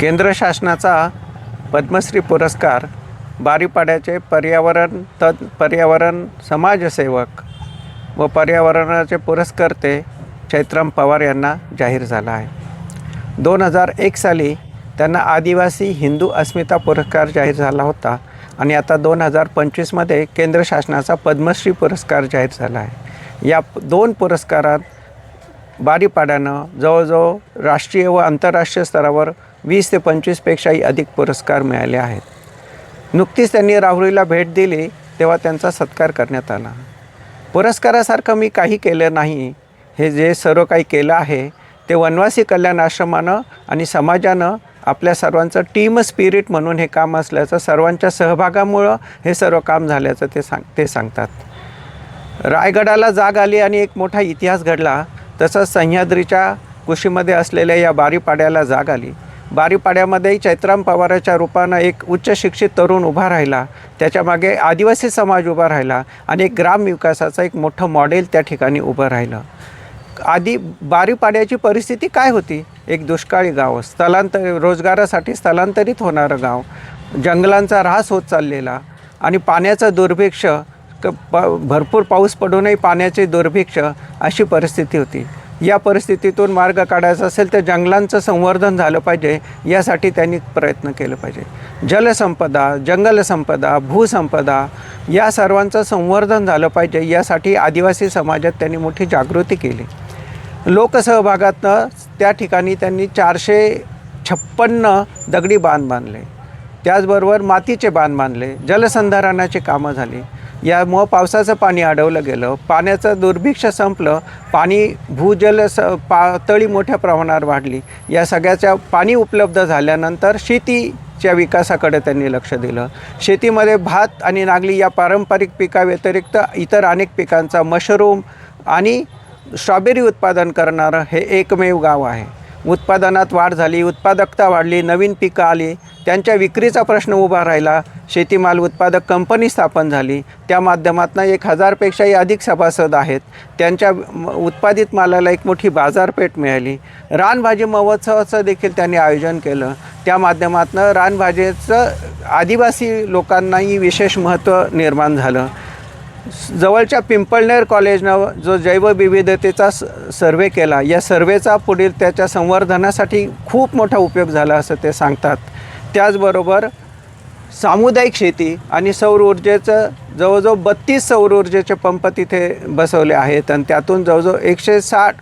केंद्र शासनाचा पद्मश्री पुरस्कार बारीपाड्याचे पर्यावरण तज् पर्यावरण समाजसेवक व पर्यावरणाचे पुरस्कर्ते चैत्रम पवार यांना जाहीर झाला आहे. दोन हजार एक साली त्यांना आदिवासी हिंदू अस्मिता पुरस्कार जाहीर झाला होता आणि आता दोन हजार पंचवीसमध्ये केंद्र शासनाचा पद्मश्री पुरस्कार जाहीर झाला आहे. या दोन पुरस्कारात बारीपाड्यानं जवळजवळ राष्ट्रीय व आंतरराष्ट्रीय स्तरावर वीस ते पंचवीसपेक्षाही अधिक पुरस्कार मिळाले आहेत. नुकतीच त्यांनी राहुरीला भेट दिली तेव्हा त्यांचा सत्कार करण्यात आला. पुरस्कारासारखं मी काही केलं नाही. हे जे सर्व काही केलं आहे ते वनवासी कल्याण आश्रमानं आणि समाजानं आपल्या सर्वांचं टीम स्पिरिट म्हणून हे काम असल्याचं सर्वांच्या सहभागामुळं हे सर्व काम झाल्याचं ते सांग ते सांगतात. रायगडाला जाग आली आणि एक मोठा इतिहास घडला. तसंच सह्याद्रीच्या कुशीमध्ये असलेल्या या बारीपाड्याला जाग आली. बारीपाड्यामध्येही चैत्राम पवाराच्या रूपानं एक उच्च शिक्षित तरुण उभा राहिला. त्याच्यामागे आदिवासी समाज उभा राहिला आणि एक ग्रामविकासाचं एक मोठं मॉडेल त्या ठिकाणी उभं राहिलं. आधी बारीपाड्याची परिस्थिती काय होती? एक दुष्काळी गाव स्थलांतर रोजगारासाठी स्थलांतरित होणारं गाव जंगलांचा ऱ्हास होत चाललेला आणि पाण्याचं दुर्भिक्ष क प भरपूर पाऊस पडूनही पाण्याचे दुर्भिक्ष अशी परिस्थिती होती. या परिस्थितीतून मार्ग काढायचा असेल तर जंगलांचं संवर्धन झालं पाहिजे यासाठी त्यांनी प्रयत्न केले पाहिजे. जलसंपदा जंगलसंपदा भूसंपदा या सर्वांचं संवर्धन झालं पाहिजे यासाठी आदिवासी समाजात त्यांनी मोठी जागृती केली. लोकसहभागातनं त्या ठिकाणी त्यांनी चारशे छप्पन्न दगडी बांध बांधले. त्याचबरोबर मातीचे बांध बांधले जलसंधारणाची कामं झाली. यामुळं पावसाचं पाणी अडवलं गेलं. पाण्याचं दुर्भिक्ष संपलं. पाणी भूजल स पातळी मोठ्या प्रमाणावर वाढली. या सगळ्याच्या पाणी उपलब्ध झाल्यानंतर शेतीच्या विकासाकडे त्यांनी लक्ष दिलं. शेतीमध्ये भात आणि नागली या पारंपरिक पिकाव्यतिरिक्त इतर अनेक पिकांचा मशरूम आणि स्ट्रॉबेरी उत्पादन करणारं हे एकमेव गाव आहे. उत्पादनात वाढ झाली उत्पादकता वाढली नवीन पिकं आली त्यांच्या विक्रीचा प्रश्न उभा राहिला शेतीमाल उत्पादक कंपनी स्थापन झाली. त्या माध्यमातून एक हजारपेक्षाही अधिक सभासद आहेत. त्यांच्या उत्पादित मालाला एक मोठी बाजारपेठ मिळाली. रानभाजी महोत्सवाचं देखील त्यांनी आयोजन केलं. त्या माध्यमातून रानभाजीचं आदिवासी लोकांनाही विशेष महत्त्व निर्माण झालं. जवळच्या पिंपळनेर कॉलेजनं जो जैवविविधतेचा स सर्वे केला या सर्वेचा पुढील त्याच्या संवर्धनासाठी खूप मोठा उपयोग झाला असं ते सांगतात. त्याचबरोबर सामुदायिक शेती आणि सौर ऊर्जेचं जवळजवळ बत्तीस सौर ऊर्जेचे पंप तिथे बसवले आहेत आणि त्यातून जवळजवळ एकशे साठ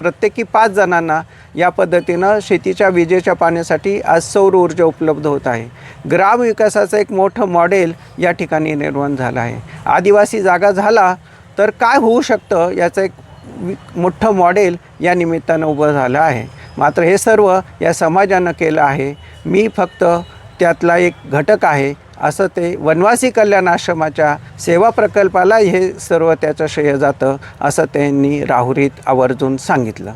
प्रत्येकी पाच जणांना या पद्धतीनं शेतीच्या विजेच्या पाण्यासाठी आज सौर ऊर्जा उपलब्ध होत आहे. ग्रामविकासाचं एक मोठं मॉडेल या ठिकाणी निर्माण झालं आहे. आदिवासी जागा झाला तर काय होऊ शकतं याचं एक मोठं मॉडेल या निमित्तानं उभं झालं आहे. मात्र हे सर्व या समाजानं केलं आहे. मी फक्त त्यातला एक घटक आहे असं ते वनवासी कल्याण आश्रमाच्या सेवा प्रकल्पाला हे सर्व त्याचं श्रेय जातं असं त्यांनी राहुरीत आवर्जून सांगितलं.